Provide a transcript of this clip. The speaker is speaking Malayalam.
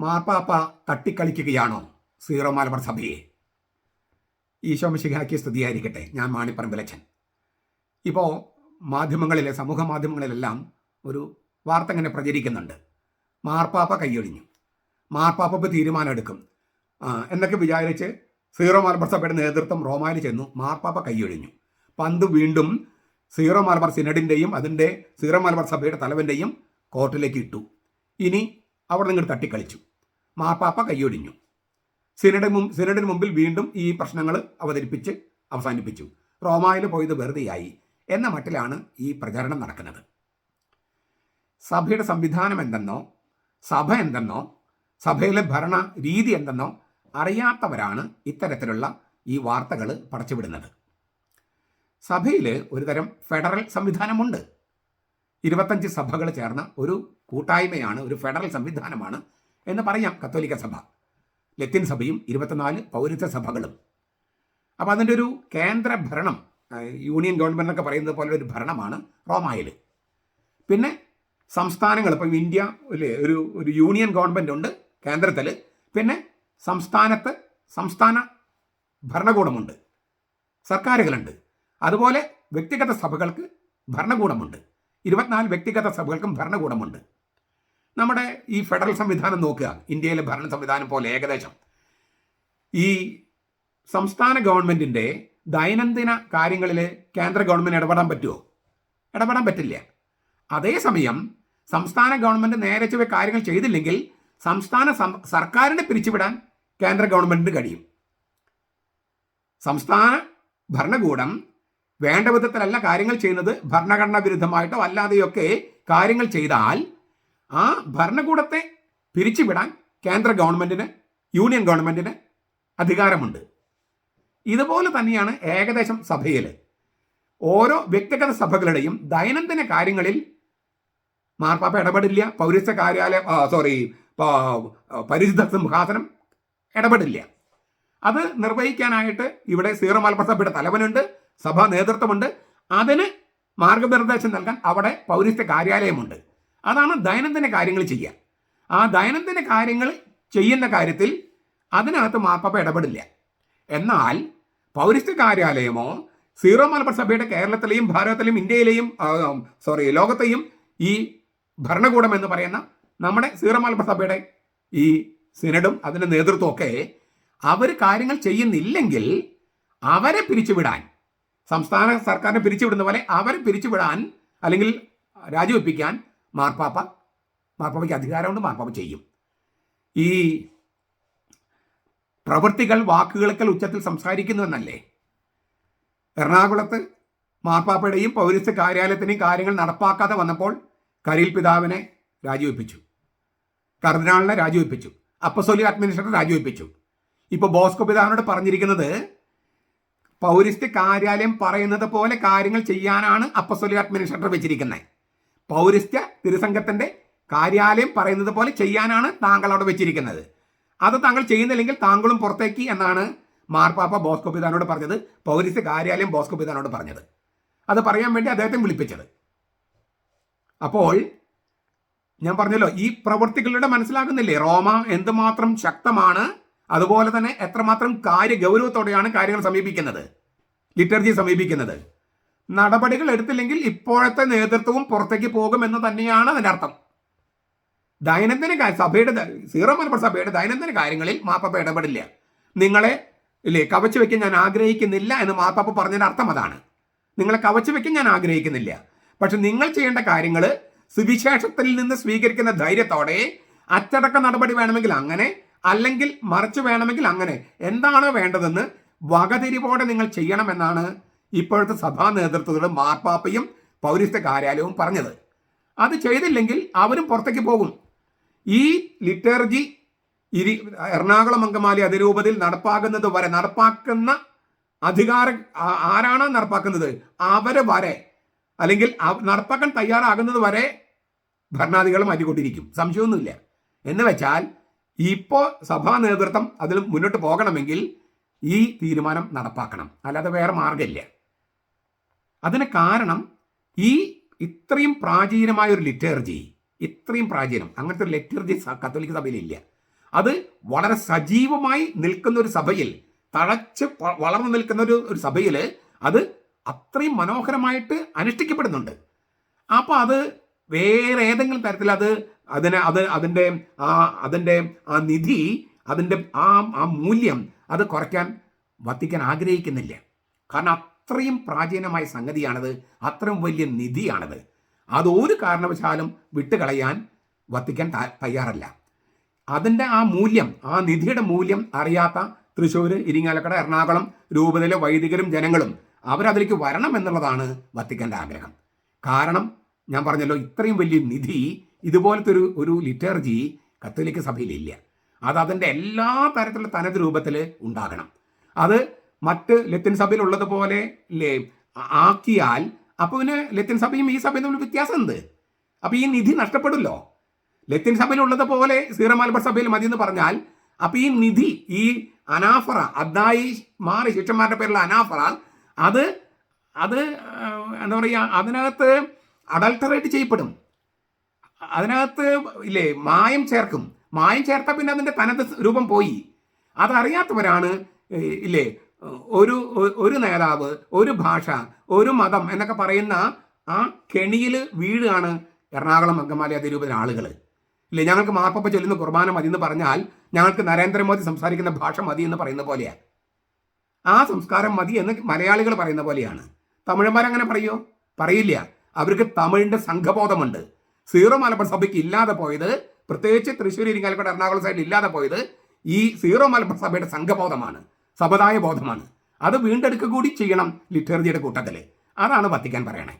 മാർപ്പാപ്പ തട്ടിക്കളിക്കുകയാണോ? സീറോ മലബാർ സഭയെ. ഈശോ മിശിഹാക്കി സ്തുതിയായിരിക്കട്ടെ. ഞാൻ മാണിപ്പറമ്പിലച്ചൻ. ഇപ്പോൾ മാധ്യമങ്ങളിലെ സമൂഹ മാധ്യമങ്ങളിലെല്ലാം ഒരു വാർത്ത ഇങ്ങനെ പ്രചരിക്കുന്നുണ്ട്. മാർപ്പാപ്പ കൈയൊഴിഞ്ഞു. മാർപ്പാപ്പ ഇപ്പോൾ തീരുമാനം എടുക്കും എന്നൊക്കെ വിചാരിച്ച് സീറോ മലബാർ സഭയുടെ നേതൃത്വം റോമായിൽ ചെന്നു. മാർപ്പാപ്പ കൈയൊഴിഞ്ഞു. പന്ത് വീണ്ടും സീറോ മലബാർ സിനഡിന്റെയും അതിന്റെ സീറോ മലബാർ സഭയുടെ തലവന്റെയും കോർട്ടിലേക്ക് ഇട്ടു. ഇനി അവിടെ നിങ്ങൾ തട്ടിക്കളിച്ചു. മാർപ്പാപ്പ കയ്യൊടിഞ്ഞു. സിനഡ് സിനഡിന് മുമ്പിൽ വീണ്ടും ഈ പ്രശ്നങ്ങൾ അവതരിപ്പിച്ച് അവസാനിപ്പിച്ചു. റോമായിൽ പോയത് വെറുതെയായി. എന്ന മട്ടിലാണ് ഈ പ്രചാരണം നടക്കുന്നത്. സഭയുടെ സംവിധാനം എന്തെന്നോ സഭ എന്തെന്നോ സഭയിലെ ഭരണ രീതി എന്തെന്നോ അറിയാത്തവരാണ് ഇത്തരത്തിലുള്ള ഈ വാർത്തകൾ പടച്ചുവിടുന്നത്. സഭയിൽ ഒരുതരം ഫെഡറൽ സംവിധാനമുണ്ട്. ഇരുപത്തഞ്ച് സഭകൾ ചേർന്ന ഒരു കൂട്ടായ്മയാണ് ഒരു ഫെഡറൽ സംവിധാനമാണ് എന്ന് പറയാം കത്തോലിക്ക സഭ. ലത്തിൻ സഭയും ഇരുപത്തിനാല് പൗരത്വ സഭകളും. അപ്പോൾ അതിന്റെ ഒരു കേന്ദ്ര ഭരണം യൂണിയൻ ഗവൺമെന്റ് എന്നൊക്കെ പറയുന്നത് പോലെ ഒരു ഭരണമാണ് റോമായിൽ. പിന്നെ സംസ്ഥാനങ്ങൾ ഇപ്പം ഇന്ത്യ ഒരു ഒരു യൂണിയൻ ഗവൺമെന്റ് ഉണ്ട് കേന്ദ്രത്തിൽ. പിന്നെ സംസ്ഥാനത്ത് സംസ്ഥാന ഭരണകൂടമുണ്ട് സർക്കാരുകളുണ്ട്. അതുപോലെ വ്യക്തിഗത സഭകൾക്ക് ഭരണകൂടമുണ്ട്. ഇരുപത്തിനാല് വ്യക്തിഗത സഭകൾക്കും ഭരണകൂടമുണ്ട്. നമ്മുടെ ഈ ഫെഡറൽ സംവിധാനം നോക്കുക. ഇന്ത്യയിലെ ഭരണ സംവിധാനം പോലെ ഏകദേശം. ഈ സംസ്ഥാന ഗവൺമെന്റിന്റെ ദൈനംദിന കാര്യങ്ങളിൽ കേന്ദ്ര ഗവൺമെന്റ് ഇടപെടാൻ പറ്റുമോ ഇടപെടാൻ പറ്റില്ല. അതേസമയം സംസ്ഥാന ഗവൺമെന്റ് നേരെ ചുവ കാര്യങ്ങൾ ചെയ്തില്ലെങ്കിൽ സംസ്ഥാന സർക്കാരിനെ പിരിച്ചുവിടാൻ കേന്ദ്ര ഗവൺമെന്റിന് കഴിയും. സംസ്ഥാന ഭരണകൂടം വേണ്ട വിധത്തിലല്ല കാര്യങ്ങൾ ചെയ്യുന്നത് ഭരണഘടനാ വിരുദ്ധമായിട്ടോ അല്ലാതെയൊക്കെ കാര്യങ്ങൾ ചെയ്താൽ ആ ഭരണകൂടത്തെ പിരിച്ചുവിടാൻ കേന്ദ്ര ഗവൺമെന്റിന് യൂണിയൻ ഗവൺമെന്റിന് അധികാരമുണ്ട്. ഇതുപോലെ തന്നെയാണ് ഏകദേശം സഭയിൽ ഓരോ വ്യക്തിഗത സഭകളുടെയും ദൈനംദിന കാര്യങ്ങളിൽ മാർപ്പാപ്പ ഇടപെടില്ല പൗരസ്ത്യ കാര്യാലയ സോറി പരിശുദ്ധ സിംഹാസനം ഇടപെടില്ല. അത് നിർവഹിക്കാനായിട്ട് ഇവിടെ സീറോ മലപ്പുറം സഭയുടെ തലവനുണ്ട്. സഭാ നേതൃത്വമുണ്ട്. അതിന് മാർഗനിർദ്ദേശം നൽകാൻ അവിടെ പൗരസ്ത്യ കാര്യാലയമുണ്ട്. അതാണ് ദൈനംദിന കാര്യങ്ങൾ ചെയ്യുക. ആ ദൈനംദിന കാര്യങ്ങൾ ചെയ്യുന്ന കാര്യത്തിൽ അതിനകത്ത് മാർപ്പാപ്പ ഇടപെടില്ല. എന്നാൽ പൗരസ്ത്യ കാര്യാലയമോ സീറോ മലബാർ സഭയുടെ കേരളത്തിലെയും ഭാരതത്തിലെയും ഇന്ത്യയിലെയും സോറി ലോകത്തെയും ഈ ഭരണകൂടം എന്ന് പറയുന്ന നമ്മുടെ സീറോ മലബാർ സഭയുടെ ഈ സിനഡും അതിന്റെ നേതൃത്വമൊക്കെ അവർ കാര്യങ്ങൾ ചെയ്യുന്നില്ലെങ്കിൽ അവരെ പിരിച്ചുവിടാൻ സംസ്ഥാന സർക്കാരിനെ പിരിച്ചുവിടുന്ന പോലെ അവരെ പിരിച്ചുവിടാൻ അല്ലെങ്കിൽ രാജിവെപ്പിക്കാൻ മാർപ്പാപ്പ മാർപ്പാപ്പയ്ക്ക് അധികാരമുണ്ട് മാർപ്പാപ്പ ചെയ്യും. ഈ പ്രവൃത്തികൾ വാക്കുകൾക്കൽ ഉച്ചത്തിൽ സംസാരിക്കുന്നു എന്നല്ലേ? എറണാകുളത്ത് മാർപ്പാപ്പയുടെയും പൗരസ്ത്യ കാര്യാലയത്തിനെയും കാര്യങ്ങൾ നടപ്പാക്കാതെ വന്നപ്പോൾ കരീൽ പിതാവിനെ രാജിവെപ്പിച്ചു. കർദിനാളിനെ രാജിവെപ്പിച്ചു. അപ്പസോലി അഡ്മിനിസ്ട്രേറ്റർ രാജിവെപ്പിച്ചു. ഇപ്പോൾ ബോസ്കോ പിതാവിനോട് പറഞ്ഞിരിക്കുന്നത് പൗരസ്ത്യ കാര്യാലയം പറയുന്നത് പോലെ കാര്യങ്ങൾ ചെയ്യാനാണ് അപ്പസോലി അഡ്മിനിസ്ട്രേറ്റർ വെച്ചിരിക്കുന്നത് പൗരസ്ത്യ തിരുസംഘത്തിന്റെ കാര്യാലയം പറയുന്നത് പോലെ ചെയ്യാനാണ് താങ്കൾ അവിടെ വെച്ചിരിക്കുന്നത്. അത് താങ്കൾ ചെയ്യുന്നില്ലെങ്കിൽ താങ്കളും പുറത്തേക്ക് എന്നാണ് മാർപ്പാപ്പ ബോസ്കോ പിതാനോട് പറഞ്ഞത്. പൗരസ്ത്യ കാര്യാലയം ബോസ്കോ പിതാനോട് പറഞ്ഞത്. അത് പറയാൻ വേണ്ടി അദ്ദേഹത്തെ വിളിപ്പിച്ചത്. അപ്പോൾ ഞാൻ പറഞ്ഞല്ലോ ഈ പ്രവൃത്തികളുടെ മനസ്സിലാകുന്നില്ലേ? റോമ എന്തുമാത്രം ശക്തമാണ് അതുപോലെ തന്നെ എത്രമാത്രം കാര്യ ഗൗരവത്തോടെയാണ് കാര്യങ്ങൾ സമീപിക്കുന്നത്? ലിറ്റർജി സമീപിക്കുന്നത്. നടപടികൾ എടുത്തില്ലെങ്കിൽ ഇപ്പോഴത്തെ നേതൃത്വവും പുറത്തേക്ക് പോകും എന്ന് തന്നെയാണ് അതിന്റെ അർത്ഥം. ദൈനംദിന സഭയുടെ സീറോ മലബാർ സഭയുടെ ദൈനംദിന കാര്യങ്ങളിൽ മാപ്പാപ്പ ഇടപെടില്ല. നിങ്ങളെ ഇല്ലേ കവച്ചു വെക്കാൻ ഞാൻ ആഗ്രഹിക്കുന്നില്ല എന്ന് മാപ്പാപ്പ പറഞ്ഞതിന്റെ അർത്ഥം അതാണ്. നിങ്ങളെ കവച്ചു വെക്കാൻ ഞാൻ ആഗ്രഹിക്കുന്നില്ല. പക്ഷെ നിങ്ങൾ ചെയ്യേണ്ട കാര്യങ്ങൾ സുവിശേഷത്തിൽ നിന്ന് സ്വീകരിക്കുന്ന ധൈര്യത്തോടെ അച്ചടക്ക നടപടി വേണമെങ്കിൽ അങ്ങനെ അല്ലെങ്കിൽ മറിച്ച് വേണമെങ്കിൽ അങ്ങനെ. എന്താണോ വേണ്ടതെന്ന് വകതിരിവോടെ നിങ്ങൾ ചെയ്യണമെന്നാണ് ഇപ്പോഴത്തെ സഭാ നേതൃത്വത്തിലും മാർപ്പാപ്പയും പൗരസ്ത്യ കാര്യാലയവും പറഞ്ഞത്. അത് ചെയ്തില്ലെങ്കിൽ അവരും പുറത്തേക്ക് പോകും. ഈ ലിറ്റർജി ഇരി എറണാകുളം അങ്കമാലി അതിരൂപതയിൽ നടപ്പാക്കുന്നത് വരെ നടപ്പാക്കുന്ന അധികാര ആരാണോ നടപ്പാക്കുന്നത്? അവരെ വരെ. അല്ലെങ്കിൽ നടപ്പാക്കാൻ തയ്യാറാകുന്നത് വരെ ഭരണാധികളും അരികൊണ്ടിരിക്കും സംശയമൊന്നുമില്ല. എന്ന് വെച്ചാൽ ഇപ്പോൾ സഭാ നേതൃത്വം അതിൽ മുന്നോട്ട് പോകണമെങ്കിൽ ഈ തീരുമാനം നടപ്പാക്കണം. അല്ലാതെ വേറെ മാർഗമില്ല അതിന് കാരണം ഈ ഇത്രയും പ്രാചീനമായ ഒരു ലിറ്റർജി ഇത്രയും പ്രാചീനം അങ്ങനത്തെ ഒരു ലിറ്റർജി കത്തോലിക്ക സഭയിലില്ല. അത് വളരെ സജീവമായി നിൽക്കുന്ന ഒരു സഭയിൽ തഴച്ച് വളർന്നു നിൽക്കുന്ന ഒരു ഒരു സഭയിൽ അത് അത്രയും മനോഹരമായിട്ട് അനുഷ്ഠിക്കപ്പെടുന്നുണ്ട്. അപ്പോൾ അത് വേറെ ഏതെങ്കിലും തരത്തിൽ അത് അതിനെ അത് അതിന്റെ ആ അതിന്റെ ആ നിധി അതിന്റെ ആ ആ മൂല്യം അത് കുറയ്ക്കാൻ വത്തിക്കാൻ ആഗ്രഹിക്കുന്നില്ല. കാരണം അത്രയും പ്രാചീനമായ സംഗതിയാണത് അത്രയും വലിയ നിധിയാണത്. അത് ഒരു കാരണവശാലും വിട്ടുകളയാൻ വത്തിക്കാൻ തയ്യാറല്ല. അതിന്റെ ആ മൂല്യം ആ നിധിയുടെ മൂല്യം അറിയാത്ത തൃശ്ശൂർ ഇരിങ്ങാലക്കട എറണാകുളം രൂപതയിലെ വൈദികരും ജനങ്ങളും അവരതിലേക്ക് വരണം എന്നുള്ളതാണ് വത്തിക്കാന്റെ ആഗ്രഹം. കാരണം ഞാൻ പറഞ്ഞല്ലോ ഇത്രയും വലിയ നിധി ഇതുപോലത്തെ ഒരു ഒരു ലിറ്റർജി കത്തോലിക്ക സഭയിലില്ല. അത് അതിന്റെ എല്ലാ തരത്തിലുള്ള തനത് രൂപത്തിൽ ഉണ്ടാകണം. അത് മറ്റ് ലത്തിൻ സഭയിൽ ഉള്ളതുപോലെ ആക്കിയാൽ അപ്പോൾ പിന്നെ ലത്തിൻ സഭയും ഈ സഭയും തമ്മിൽ വ്യത്യാസം എന്ത് അപ്പോൾ ഈ നിധി നഷ്ടപ്പെടുമല്ലോ. ലത്തിൻ സഭയിൽ ഉള്ളതുപോലെ സീറോ സഭയിൽ മതി എന്ന് പറഞ്ഞാൽ അപ്പോൾ ഈ നിധി ഈ അനാഫറ അദ്ദായി മാറി ശിഷ്യന്മാരുടെ പേരുള്ള അനാഫറ അത് അത് എന്താ പറയുക അതിനകത്ത് അഡൾട്ടറേറ്റ് ചെയ്യപ്പെടും. അതിനകത്ത് ഇല്ലേ മായം ചേർക്കും. മായം ചേർത്താൽ പിന്നെ അതിന്റെ തനത് രൂപം പോയി. അതറിയാത്തവരാണ് ഇല്ലേ ഒരു ഒരു നേതാവ് ഒരു ഭാഷ ഒരു മതം എന്നൊക്കെ പറയുന്ന ആ കെണിയിൽ വീഴുകയാണ് എറണാകുളം അങ്കമാലി അതിരൂപതയിലെ ആളുകൾ ഇല്ലേ ഞങ്ങൾക്ക് മാർപ്പപ്പ ചൊല്ലുന്ന കുർബാന മതി എന്ന് പറഞ്ഞാൽ ഞങ്ങൾക്ക് നരേന്ദ്രമോദി സംസാരിക്കുന്ന ഭാഷ മതി എന്ന് പറയുന്ന പോലെയാണ് ആ സംസ്കാരം മതി എന്ന് മലയാളികൾ പറയുന്ന പോലെയാണ്. തമിഴന്മാരങ്ങനെ പറയോ? പറയില്ല. അവർക്ക് തമിഴിന്റെ സംഘബോധമുണ്ട്. സീറോ മലബാർ സഭയ്ക്ക് ഇല്ലാതെ പോയത് പ്രത്യേകിച്ച് തൃശ്ശൂർ ഇരിങ്ങാലക്കോട് എറണാകുളം സൈഡിൽ ഇല്ലാതെ പോയത് ഈ സീറോ മലബാർ സഭയുടെ സംഘബോധമാണ് സമുദായ ബോധമാണ് അത് വീണ്ടെടുക്കുക കൂടി ചെയ്യണം ലിറ്റർജിയുടെ കൂട്ടത്തിൽ അതാണ് വത്തിക്കാൻ പറയണേ.